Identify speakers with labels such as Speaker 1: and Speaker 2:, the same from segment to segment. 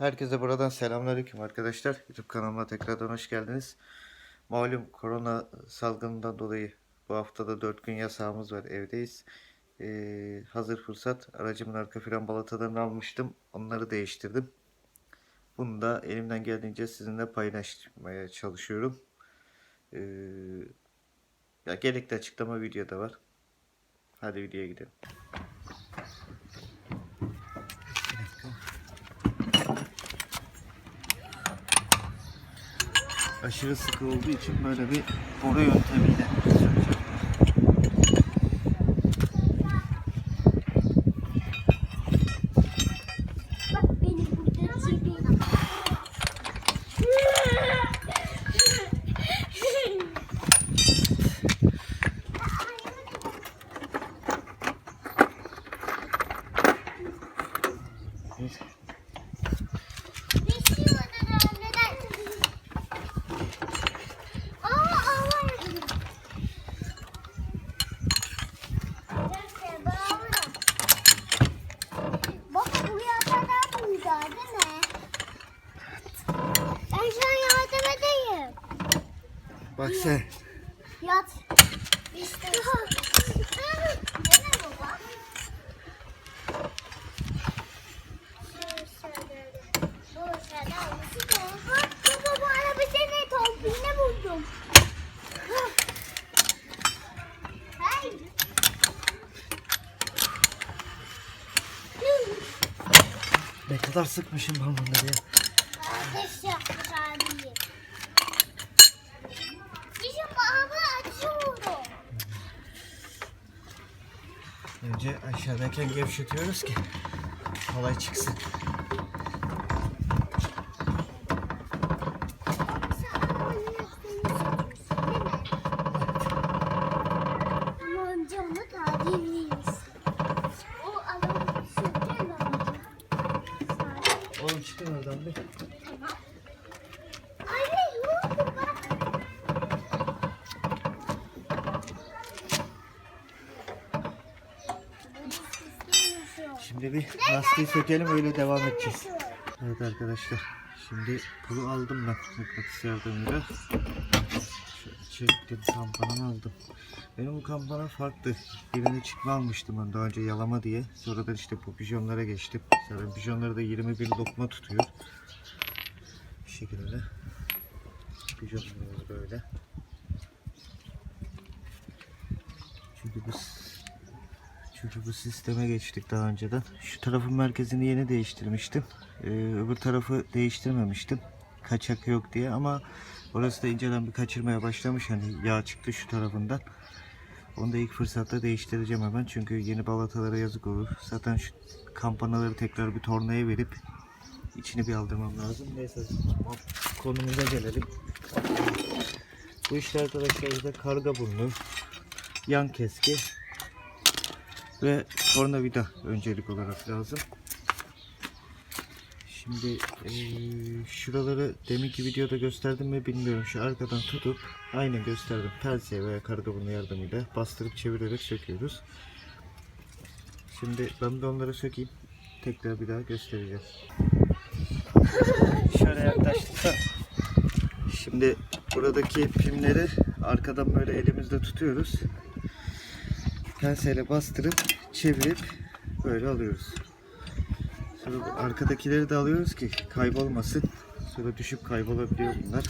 Speaker 1: Herkese buradan selamünaleyküm arkadaşlar. YouTube kanalıma tekrardan hoş geldiniz. Malum korona salgınından dolayı bu haftada 4 gün yasağımız var. Evdeyiz. Ee, hazır fırsat aracımın arka fren balatalarını almıştım. Onları değiştirdim. Bunu da elimden geldiğince sizinle paylaşmaya çalışıyorum. Ee, ya gerekli açıklama videoda var. Hadi videoya gidelim. Aşırı sıkı olduğu için böyle bir boru yöntemiyle sökeceğim.
Speaker 2: Bak beni burada çevir. Aa, Allah yakın. Bak buraya kadar burada değil mi? Ben şu an yardım edeyim.
Speaker 1: Bak sen.
Speaker 2: Yat. İşte.
Speaker 1: Ne kadar sıkmışım ben bunları ya.
Speaker 2: Ateş yapmış abi.
Speaker 1: Önce aşağıdayken gevşetiyoruz ki kolay çıksın.
Speaker 2: Sen arabanın lastiğini söküyorsun değil mi? Ama önce onu tadilliyiz. O arabanı sökeceğim önce. Sonra-
Speaker 1: Oğlum çıkın oradan bir.
Speaker 2: Tamam. Anne ne oldu bak.
Speaker 1: Şimdi bir lastiği sökelim öyle devam edeceğiz. Evet arkadaşlar. Şimdi pulu aldım ben mıknatıs yardımıyla. Çektim kampanamı aldım. Benim bu kampana farklı. Birini çıkma almıştım ben daha önce yalama diye. Sonradan işte bu pijonlara geçtim. Zaten pijonları da 21 lokma tutuyor. Bu şekilde. Pijonlarımız böyle. Çünkü bu çünkü bu sisteme geçtik daha önceden. Şu tarafın merkezini yeni değiştirmiştim. Ee, öbür tarafı değiştirmemiştim. Kaçak yok diye ama orası da inceden bir kaçırmaya başlamış. Hani yağ çıktı şu tarafından. Onu da ilk fırsatta değiştireceğim hemen. Çünkü yeni balatalara yazık olur. Zaten şu kampanaları tekrar bir tornaya verip içini bir aldırmam lazım. Neyse konumuza gelelim. Bu işte arkadaşlar karga burnu, yan keski, ve tornavida öncelik olarak lazım. Şimdi eee, şuraları deminki videoda gösterdim mi bilmiyorum. Şu arkadan tutup aynen gösterdim. Pense veya kargabunun yardımıyla bastırıp çevirerek söküyoruz. Şimdi ben de onları sökeyim. Tekrar bir daha göstereceğim. Şöyle yaklaştık Şimdi buradaki pimleri arkadan böyle elimizde tutuyoruz penseyle bastırıp çevirip böyle alıyoruz. Sonra arkadakileri de alıyoruz ki kaybolmasın. Sonra düşüp kaybolabiliyor bunlar.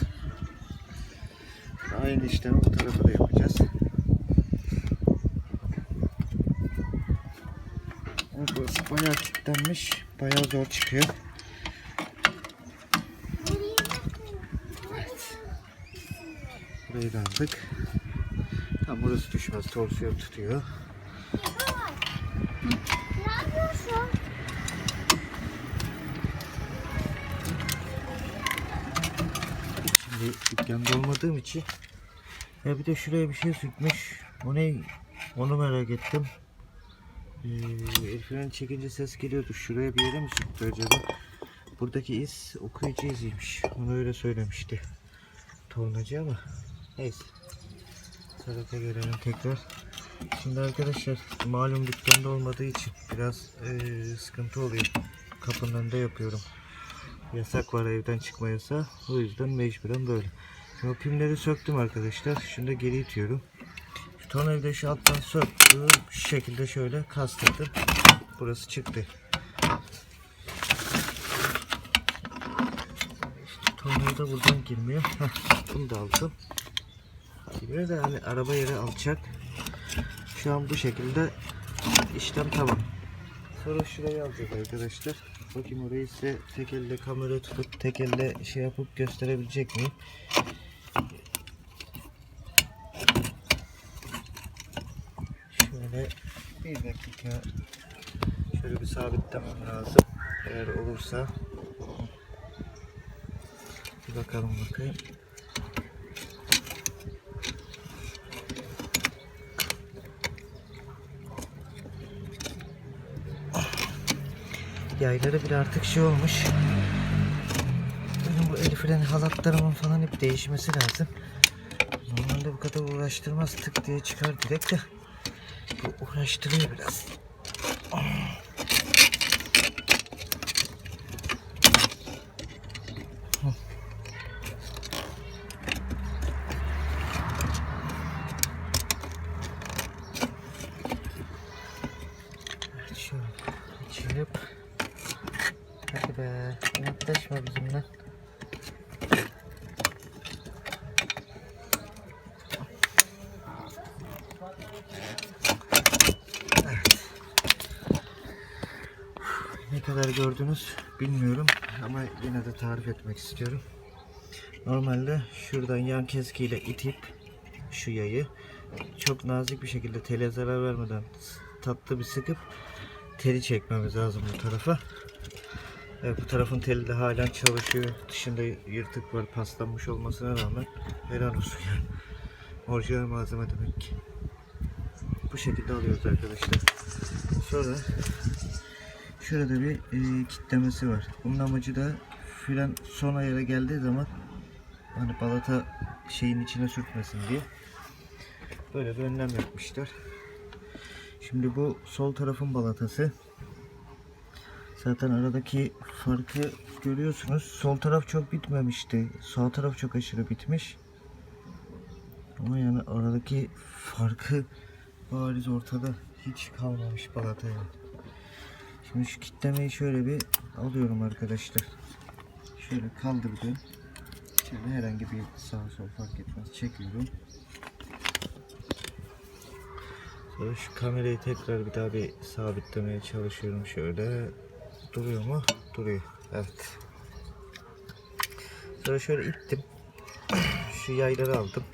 Speaker 1: Aynı işlemi bu tarafa da yapacağız. Ama burası bayağı kilitlenmiş. Bayağı zor çıkıyor. Burayı da aldık. Tam burası düşmez. Torsiyon tutuyor.
Speaker 2: Ne yapıyorsun?
Speaker 1: Şimdi dükkanda olmadığım için ya bir de şuraya bir şey sürtmüş. O ne? Onu merak ettim. Ee, el freni çekince ses geliyordu. Şuraya bir yere mi sürttü acaba? Buradaki iz okuyucu iziymiş. Onu öyle söylemişti. Tornacı ama neyse. Sarata gelelim tekrar. Şimdi arkadaşlar malum dükkanda olmadığı için biraz eee, sıkıntı oluyor. Kapının önünde yapıyorum. Yasak var evden çıkma yasağı. O yüzden mecburen böyle. Şimdi pimleri söktüm arkadaşlar. Şimdi geri itiyorum. Şu tornavidayı şu alttan söktüm. Şu şekilde şöyle kastırdım. Burası çıktı. İşte tornavida buradan girmiyor. Heh, bunu da aldım. Girmiyor da hani araba yeri alacak. Şu an bu şekilde işlem tamam. Sonra şurayı alacak arkadaşlar. Bakayım orayı size tek elle kamera tutup tek elle şey yapıp gösterebilecek miyim? Şöyle bir dakika şöyle bir sabitlemem lazım. Eğer olursa bir bakalım bakayım. Yayları bile artık şey olmuş. Benim bu el freni halatlarımın falan hep değişmesi lazım. Normalde bu kadar uğraştırmaz tık diye çıkar direkt de. Bu uğraştırıyor biraz. Evet, Şöyle açılıp Hadi be inatlaşma bizimle. Ne kadar gördünüz bilmiyorum ama yine de tarif etmek istiyorum. Normalde şuradan yan keskiyle itip şu yayı çok nazik bir şekilde tele zarar vermeden tatlı bir sıkıp teli çekmemiz lazım bu tarafa. Evet, bu tarafın teli de halen çalışıyor. Dışında yırtık var paslanmış olmasına rağmen helal olsun yani. Orijinal malzeme demek ki. Bu şekilde alıyoruz arkadaşlar. Sonra şurada bir e, kitlemesi var. Bunun amacı da fren son ayara geldiği zaman hani balata şeyin içine sürtmesin diye. Böyle bir önlem yapmışlar. Şimdi bu sol tarafın balatası. Zaten aradaki farkı görüyorsunuz. Sol taraf çok bitmemişti. Sağ taraf çok aşırı bitmiş. Ama yani aradaki farkı bariz ortada. Hiç kalmamış balata yani. Şimdi şu kitlemeyi şöyle bir alıyorum arkadaşlar. Şöyle kaldırdım. Şöyle herhangi bir sağ sol fark etmez. Çekiyorum. Sonra şu kamerayı tekrar bir daha bir sabitlemeye çalışıyorum şöyle. Duruyor mu? Duruyor. Evet. Sonra şöyle ittim. Şu yayları aldım.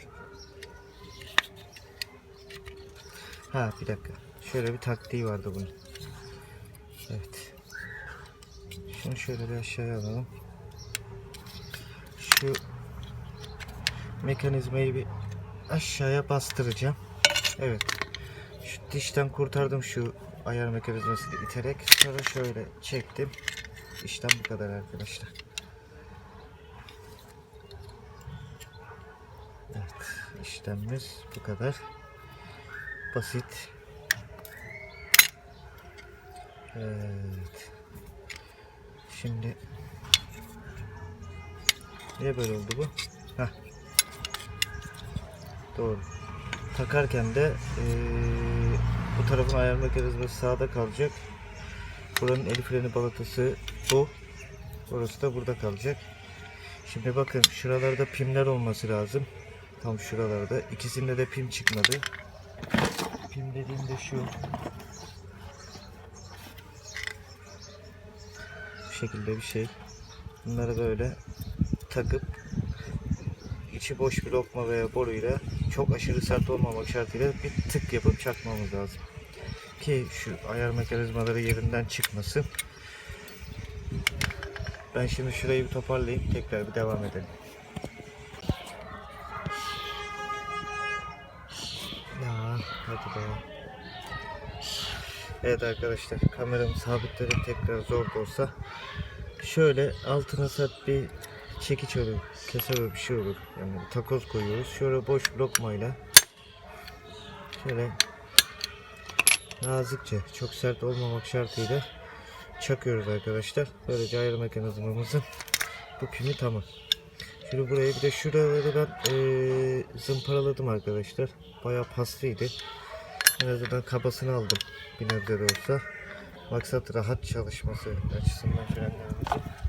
Speaker 1: Ha bir dakika. Şöyle bir taktiği vardı bunun. Evet. Şunu şöyle bir aşağıya alalım. Şu mekanizmayı bir aşağıya bastıracağım. Evet. Şu dişten kurtardım şu ayar mekanizmasını iterek. Sonra şöyle çektim. İşlem bu kadar arkadaşlar. Evet. işlemimiz bu kadar. Basit. Evet. Şimdi Niye böyle oldu bu? Heh. Doğru. Takarken de eee, bu tarafın ayar mekanizması sağda kalacak. Buranın el freni balatası bu. Burası da burada kalacak. Şimdi bakın şuralarda pimler olması lazım. Tam şuralarda. İkisinde de pim çıkmadı. Pim dediğimde şu. Bu şekilde bir şey. Bunları böyle takıp içi boş bir lokma veya boruyla çok aşırı sert olmamak şartıyla bir tık yapıp çakmamız lazım. Ki şu ayar mekanizmaları yerinden çıkmasın. Ben şimdi şurayı bir toparlayayım tekrar bir devam edelim. Ya hadi be. Evet arkadaşlar kameramı sabitledim tekrar zor da olsa. Şöyle altına sert bir çekiç olur, olur, bir şey olur. Yani takoz koyuyoruz. Şöyle boş lokmayla şöyle nazikçe, çok sert olmamak şartıyla çakıyoruz arkadaşlar. Böylece ayar mekanizmamızın bu pimi tamam. Şimdi buraya bir de şuraları ben eee, zımparaladım arkadaşlar. Bayağı paslıydı. En azından kabasını aldım. Bir nebze olsa. Maksat rahat çalışması açısından frenlerimizin.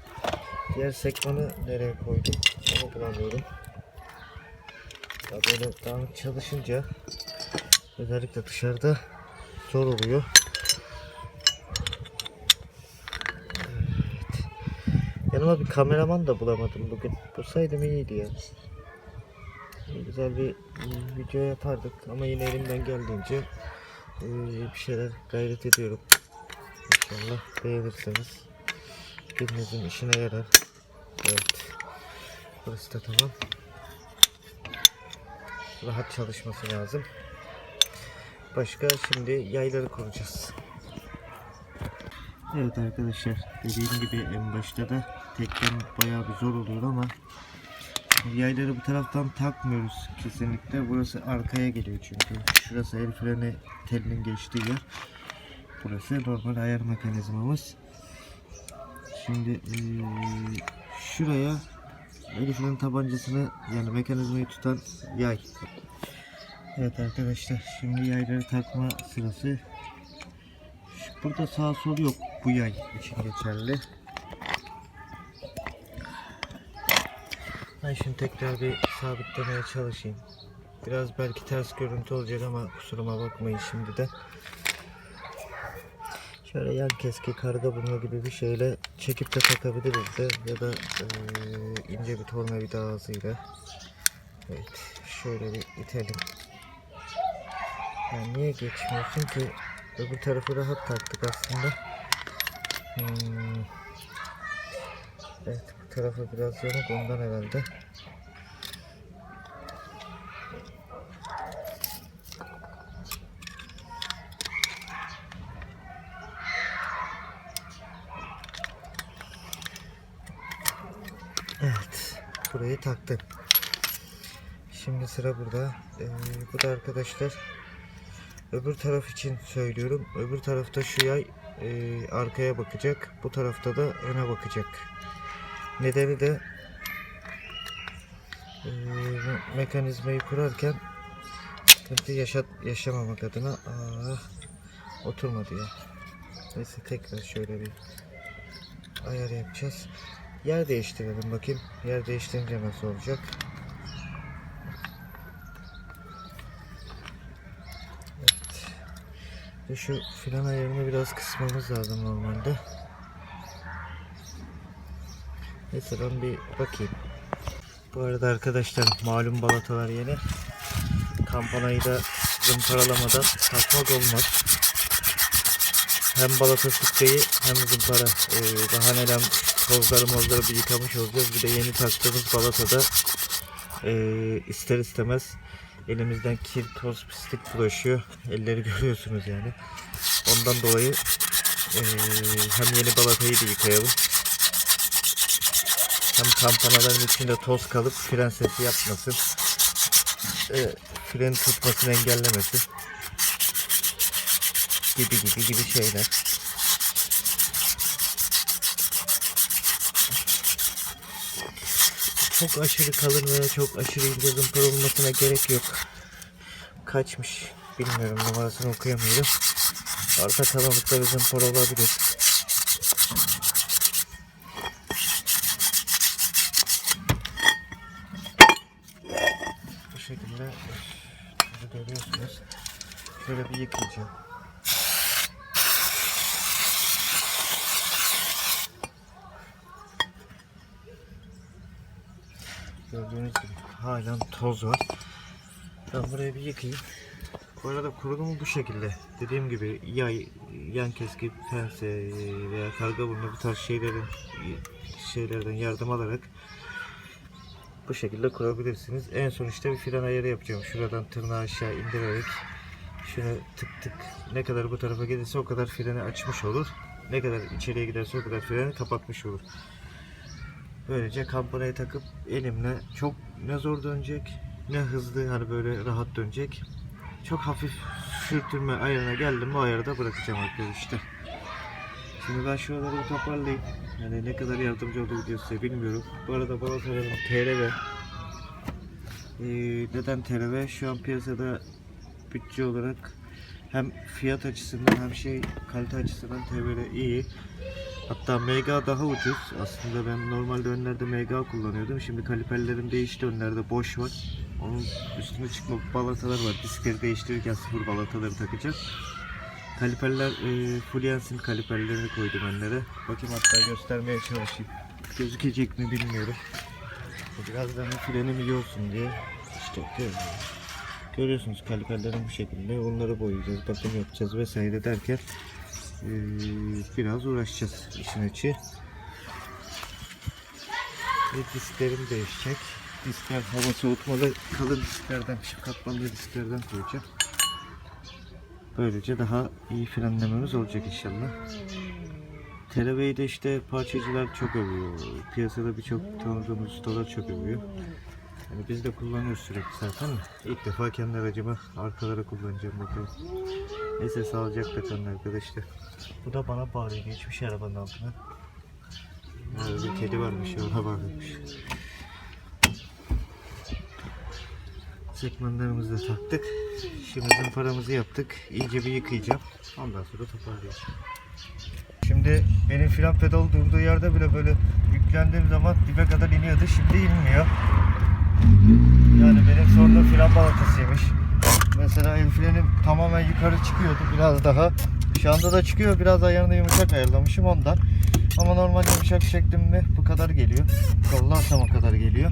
Speaker 1: Diğer sekmanı nereye koydum? Onu bulamıyorum. Ya böyle dağınık çalışınca özellikle dışarıda zor oluyor. Evet. Yanıma bir kameraman da bulamadım bugün. Bulsaydım iyiydi ya. Güzel bir video yapardık ama yine elimden geldiğince e, bir şeyler gayret ediyorum. İnşallah beğenirseniz birinizin işine yarar. Evet. Burası da tamam. Rahat çalışması lazım. Başka şimdi yayları kuracağız. Evet arkadaşlar dediğim gibi en başta da tekten bayağı bir zor oluyor ama yayları bu taraftan takmıyoruz kesinlikle. Burası arkaya geliyor çünkü. Şurası el freni telinin geçtiği yer. Burası normal ayar mekanizmamız. Şimdi eee, şuraya freni tabancasını yani mekanizmayı tutan yay. Evet arkadaşlar şimdi yayları takma sırası. Burada sağ sol yok bu yay için geçerli. Ben şimdi tekrar bir sabitlemeye çalışayım. Biraz belki ters görüntü olacak ama kusuruma bakmayın şimdiden. Şöyle yan keski karga burnu gibi bir şeyle çekip de takabiliriz de ya da eee, ince bir tornavida ağzıyla. Evet şöyle bir itelim. Ya niye geçmiyorsun ki? Öbür tarafı rahat taktık aslında. Hmm. Evet bu tarafı biraz yanık ondan herhalde. Evet burayı taktım. Şimdi sıra burada. Ee, bu da arkadaşlar öbür taraf için söylüyorum. Öbür tarafta şu yay e, arkaya bakacak. Bu tarafta da öne bakacak. Nedeni de e, mekanizmayı kurarken sıkıntı yaşat, yaşamamak adına Aa, oturmadı ya. Neyse tekrar şöyle bir ayar yapacağız. Yer değiştirelim bakayım. Yer değiştirince nasıl olacak? Ve şu fren ayarını biraz kısmamız lazım normalde. Neyse ben bir bakayım. Bu arada arkadaşlar malum balatalar yeni. Kampanayı da zımparalamadan takmak olmaz. Hem balata spreyi hem zımpara. Ee, daha neden tozları mozları bir yıkamış olacağız. Bir de yeni taktığımız balatada ee, ister istemez elimizden kir, toz, pislik bulaşıyor. Elleri görüyorsunuz yani. Ondan dolayı eee, hem yeni balatayı da yıkayalım. Hem kampanaların içinde toz kalıp fren sesi yapmasın. Eee freni tutmasını engellemesin. Gibi gibi gibi şeyler. Çok aşırı kalın veya çok aşırı ince zımpara olmasına gerek yok. Kaçmış bilmiyorum numarasını okuyamıyorum. Arka kalınlıkta bir zımpara olabilir. Bu şekilde görüyorsunuz. Şöyle bir yıkayacağım. Gördüğünüz gibi halen toz var. Ben burayı bir yıkayayım. Bu arada kurulumu bu şekilde. Dediğim gibi yay, yan keski, pense veya karga burnu bu tarz şeylerin şeylerden yardım alarak bu şekilde kurabilirsiniz. En son işte bir fren ayarı yapacağım. Şuradan tırnağı aşağı indirerek şunu tık tık ne kadar bu tarafa gelirse o kadar freni açmış olur. Ne kadar içeriye giderse o kadar freni kapatmış olur. Böylece kampanayı takıp elimle çok ne zor dönecek ne hızlı hani böyle rahat dönecek. Çok hafif sürtünme ayarına geldim bu ayarı da bırakacağım arkadaşlar. Şimdi ben şuraları bir toparlayayım. Yani ne kadar yardımcı oldu video size bilmiyorum. Bu arada bana soralım TRV. Ee, neden TRV? Şu an piyasada bütçe olarak hem fiyat açısından hem şey kalite açısından TRV iyi. Hatta MG daha ucuz. Aslında ben normalde önlerde MG kullanıyordum. Şimdi kaliperlerim değişti. Önlerde boş var. Onun üstüne çıkma balatalar var. Diskleri değiştirirken sıfır balataları takacağım. Kaliperler e, yansın kaliperlerini koydum önlere. Bakayım hatta göstermeye çalışayım. Gözükecek mi bilmiyorum. Biraz daha frenim iyi olsun diye. İşte görüyorsunuz. Görüyorsunuz kaliperlerim bu şekilde. Onları boyayacağız, bakım yapacağız vesaire derken e, biraz uğraşacağız işin içi. Ve disklerim değişecek. Diskler hava soğutmalı kalın disklerden, katmanlı disklerden koyacağım. Böylece daha iyi frenlememiz olacak inşallah. Televeyi de işte parçacılar çok övüyor. Piyasada birçok tanıdığımız ustalar çok övüyor. Yani biz de kullanıyoruz sürekli zaten. İlk defa kendi aracıma arkalara kullanacağım bakalım. Neyse sağlıcakla kalın arkadaşlar. Bu da bana bağırıyor. Geçmiş arabanın altına. Nerede bir kedi varmış ona bağırmış. Sekmanlarımızı da taktık. Şimdi paramızı yaptık. İyice bir yıkayacağım. Ondan sonra toparlayacağım. Şimdi benim fren pedal durduğu yerde bile böyle yüklendiğim zaman dibe kadar iniyordu. Şimdi inmiyor. Yani benim sorunum fren balatasıymış. Mesela el frenim tamamen yukarı çıkıyordu biraz daha. Şu anda da çıkıyor. Biraz ayarını yumuşak ayarlamışım ondan. Ama normal yumuşak çektim mi bu kadar geliyor. Kollarsam o kadar geliyor.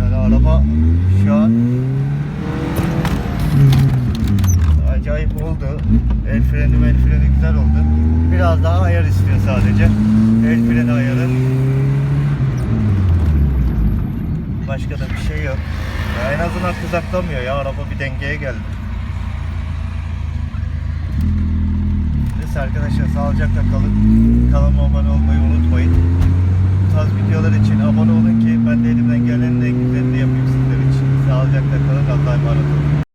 Speaker 1: Yani araba şu an acayip oldu. El freni el freni güzel oldu. Biraz daha ayar istiyor sadece. El freni ayarı. Başka da bir şey yok. Ya en azından kızaklamıyor ya. Araba bir dengeye geldi. Neyse arkadaşlar sağlıcakla kalın. Kanalıma abone olmayı unutmayın. Bu tarz videolar için abone olun ki ben de elimden gelenin en güzelini yapayım sizler için. Sağlıcakla kalın. Allah'a emanet olun.